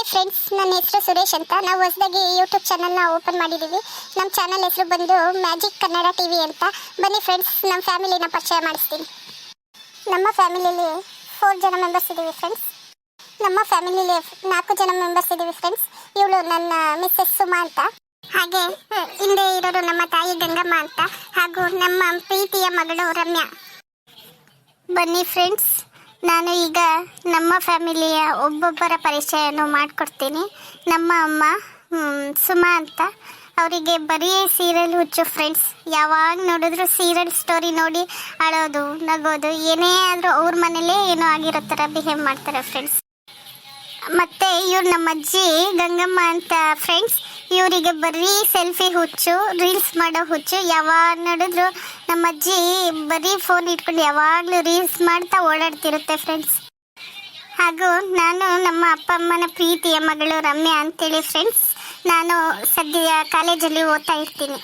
Hi friends ನನ್ನ ಹೆಸರು ಸುರೇಶ್ ಅಂತ. ನಾವು ಹೊಸದಾಗಿ ಯೂಟ್ಯೂಬ್ ಚಾನಲ್ನ ಓಪನ್ ಮಾಡಿದ್ದೀವಿ ನಮ್ಮ ಚಾನಲ್ ಹೆಸರು ಬಂದು ಮ್ಯಾಜಿಕ್ ಕನ್ನಡ ಟಿವಿ ಅಂತ. ಬನ್ನಿ ಫ್ರೆಂಡ್ಸ್ ನಮ್ಮ ಫ್ಯಾಮಿಲಿನ ಪರಿಚಯ ಮಾಡಿಸ್ತೀನಿ. ನಮ್ಮ ಫ್ಯಾಮಿಲಿಲಿ ಫೋರ್ ಜನ ಮೆಂಬರ್ಸ್ ಇದ್ದೀವಿ ಫ್ರೆಂಡ್ಸ್ ನಮ್ಮ ಫ್ಯಾಮಿಲಿಲಿ ನಾಲ್ಕು ಜನ ಮೆಂಬರ್ಸ್ ಇದ್ದೀವಿ ಫ್ರೆಂಡ್ಸ್ ಇವಳು ನನ್ನ ಮಿಸ್ಸಸ್ ಸುಮಾ ಅಂತ. ಹಾಗೆ ಹಿಂದೆ ಇರೋರು ನಮ್ಮ ತಾಯಿ ಗಂಗಮ್ಮ ಅಂತ. ಹಾಗೂ ನಮ್ಮ ಪ್ರೀತಿಯ ಮಗಳು ರಮ್ಯಾ. ಬನ್ನಿ ಫ್ರೆಂಡ್ಸ್ ನಾನು ಈಗ ನಮ್ಮ ಫ್ಯಾಮಿಲಿಯ ಒಬ್ಬೊಬ್ಬರ ಪರಿಚಯವನ್ನು ಮಾಡಿಕೊಡ್ತೀನಿ. ನಮ್ಮ ಅಮ್ಮ ಸುಮಾ ಅಂತ. ಅವರಿಗೆ ಬರೀ ಸೀರಿಯಲ್ ಹುಚ್ಚು ಫ್ರೆಂಡ್ಸ್ ಯಾವಾಗ ನೋಡಿದ್ರು ಸೀರಿಯಲ್ ಸ್ಟೋರಿ ನೋಡಿ ಅಳೋದು, ನಗೋದು, ಏನೇ ಆದರೂ ಅವ್ರ ಮನೇಲೇ ಏನೋ ಆಗಿರೋ ಥರ ಬಿಹೇವ್ ಮಾಡ್ತಾರೆ ಫ್ರೆಂಡ್ಸ್ ಮತ್ತು ಇವ್ರು ನಮ್ಮ ಅಜ್ಜಿ ಗಂಗಮ್ಮ ಅಂತ ಫ್ರೆಂಡ್ಸ್ ಇವರಿಗೆ ಬರೀ ಸೆಲ್ಫಿ ಹುಚ್ಚು ರೀಲ್ಸ್ ಮಾಡೋ ಹುಚ್ಚು. ಯಾವಾಗ ನೋಡಿದ್ರು ನಮ್ಮ ಅಜ್ಜಿ ಬರೀ ಫೋನ್ ಇಟ್ಕೊಂಡು ಯಾವಾಗಲೂ ರೀಲ್ಸ್ ಮಾಡ್ತಾ ಓಡಾಡ್ತಿರುತ್ತೆ ಫ್ರೆಂಡ್ಸ್ ಹಾಗೂ ನಾನು ನಮ್ಮ ಅಪ್ಪ, ಅಮ್ಮನ ಪ್ರೀತಿಯ ಮಗಳು ರಮ್ಯಾ ಅಂತೇಳಿ ಫ್ರೆಂಡ್ಸ್ ನಾನು ಸದ್ಯ ಕಾಲೇಜಲ್ಲಿ ಓದ್ತಾ ಇರ್ತೀನಿ.